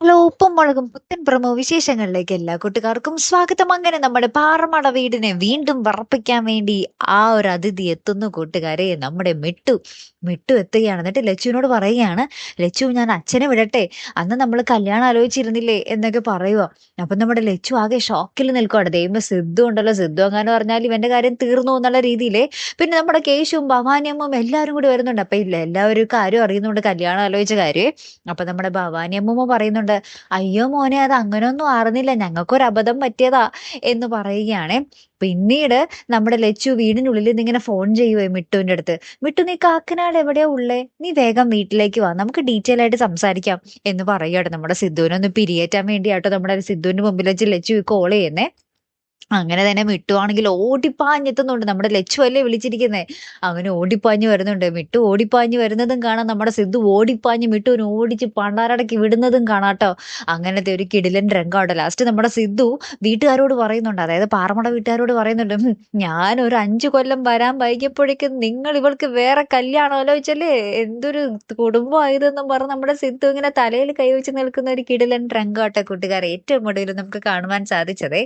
Hello ഉപ്പും മുളകും പുത്തൻ പ്രമോ വിശേഷങ്ങളിലേക്ക് എല്ലാ കൂട്ടുകാർക്കും സ്വാഗതം. അങ്ങനെ നമ്മുടെ പാറമട വീടിനെ വീണ്ടും വറപ്പിക്കാൻ വേണ്ടി ആ ഒരു അതിഥി എത്തുന്നു കൂട്ടുകാരെ. നമ്മുടെ മിട്ടു മിട്ടു എത്തുകയാണ്. എന്നിട്ട് ലച്ചുവിനോട് പറയുകയാണ് ലച്ചു ഞാൻ അച്ഛനെ വിടട്ടെ. അന്ന് നമ്മൾ കല്യാണം ആലോചിച്ചിരുന്നില്ലേ എന്നൊക്കെ പറയുക അപ്പൊ നമ്മുടെ ലച്ചു ആകെ ഷോക്കിൽ നിൽക്കുവാണ്. ദൈവം സിദ്ധു ഉണ്ടല്ലോ. സിദ്ധു അങ്ങനെ പറഞ്ഞാൽ ഇവന്റെ കാര്യം തീർന്നു എന്നുള്ള രീതിയിലേ. പിന്നെ നമ്മുടെ കേശുവും ഭവാനിയമ്മും എല്ലാവരും കൂടി വരുന്നുണ്ട്. അപ്പൊ ഇല്ല എല്ലാവരും കാര്യം അറിയുന്നുണ്ട്. കല്യാണം ആലോചിച്ച കാര്യം. അപ്പൊ നമ്മുടെ ഭവാനിയമ്മ പറയുന്നുണ്ട് അയ്യോ മോനെ അത് അങ്ങനെയൊന്നും ആറുന്നില്ല ഞങ്ങൾക്കൊരു അബദ്ധം പറ്റിയതാ എന്ന് പറയുകയാണ്. പിന്നീട് നമ്മുടെ ലച്ചു വീടിനുള്ളിൽ നിന്ന് ഇങ്ങനെ ഫോൺ ചെയ്യുവേ മിട്ടുവിന്റെ അടുത്ത്. മിട്ടു നീ കാക്കനാട് എവിടെയാ ഉള്ളേ? നീ വേഗം വീട്ടിലേക്ക് വാ നമുക്ക് ഡീറ്റെയിൽ ആയിട്ട് സംസാരിക്കാം എന്ന് പറയുകയാണ് നമ്മുടെ സിദ്ധുവിനൊന്ന് പിരിയേറ്റാൻ വേണ്ടിയാട്ടോ നമ്മുടെ സിദ്ധുവിന്റെ മുമ്പിൽ വെച്ച് ലച്ചു കോൾ ചെയ്യുന്നേ. അങ്ങനെ തന്നെ മിട്ടുവാണെങ്കിൽ ഓടിപ്പാഞ്ഞെത്തുന്നുണ്ട്. നമ്മുടെ ലച്ചു അല്ലേ വിളിച്ചിരിക്കുന്നേ? അങ്ങനെ ഓടിപ്പാഞ്ഞ് വരുന്നുണ്ട്. മിട്ടു ഓടിപ്പാഞ്ഞ് വരുന്നതും കാണാം. നമ്മുടെ സിദ്ധു ഓടിപ്പാഞ്ഞ് മിട്ടുവിന് ഓടിച്ച് പണ്ടാരടക്കി വിടുന്നതും കാണാട്ടോ അങ്ങനത്തെ ഒരു കിടിലൻ രംഗമാണ് ലാസ്റ്റ് നമ്മുടെ സിദ്ധു വീട്ടുകാരോട് പറയുന്നുണ്ട്. അതായത് പാറമട വീട്ടുകാരോട് പറയുന്നുണ്ട്. ഞാൻ ഒരു അഞ്ചു കൊല്ലം വരാൻ വൈകിയപ്പോഴേക്കും നിങ്ങൾ ഇവൾക്ക് വേറെ കല്യാണം ആലോചിച്ചല്ലേ? എന്തൊരു കുടുംബമായതെന്നും പറഞ്ഞ് നമ്മുടെ സിദ്ധു ഇങ്ങനെ തലയിൽ കൈവച്ച് നിൽക്കുന്ന ഒരു കിടിലൻ രംഗമാട്ടെ കൂട്ടുകാരെ ഏറ്റവും ഒടുവിൽ നമുക്ക് കാണുവാൻ സാധിച്ചതേ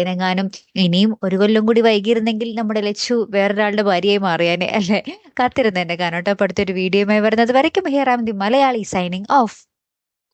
സിദ്ധോളിനെങ്ങാനും ഇനിയും ഒരു കൊല്ലം കൂടി വൈകിയിരുന്നെങ്കിൽ നമ്മുടെ ലച്ചു വേറൊരാളുടെ ഭാര്യയായി മാറിയാനെ അല്ലെ? കാത്തിരുന്ന് കാണട്ടെ അടുത്തൊരു വീഡിയോയുമായി വരുന്നത് വരയ്ക്കും. Here am the Malayali signing off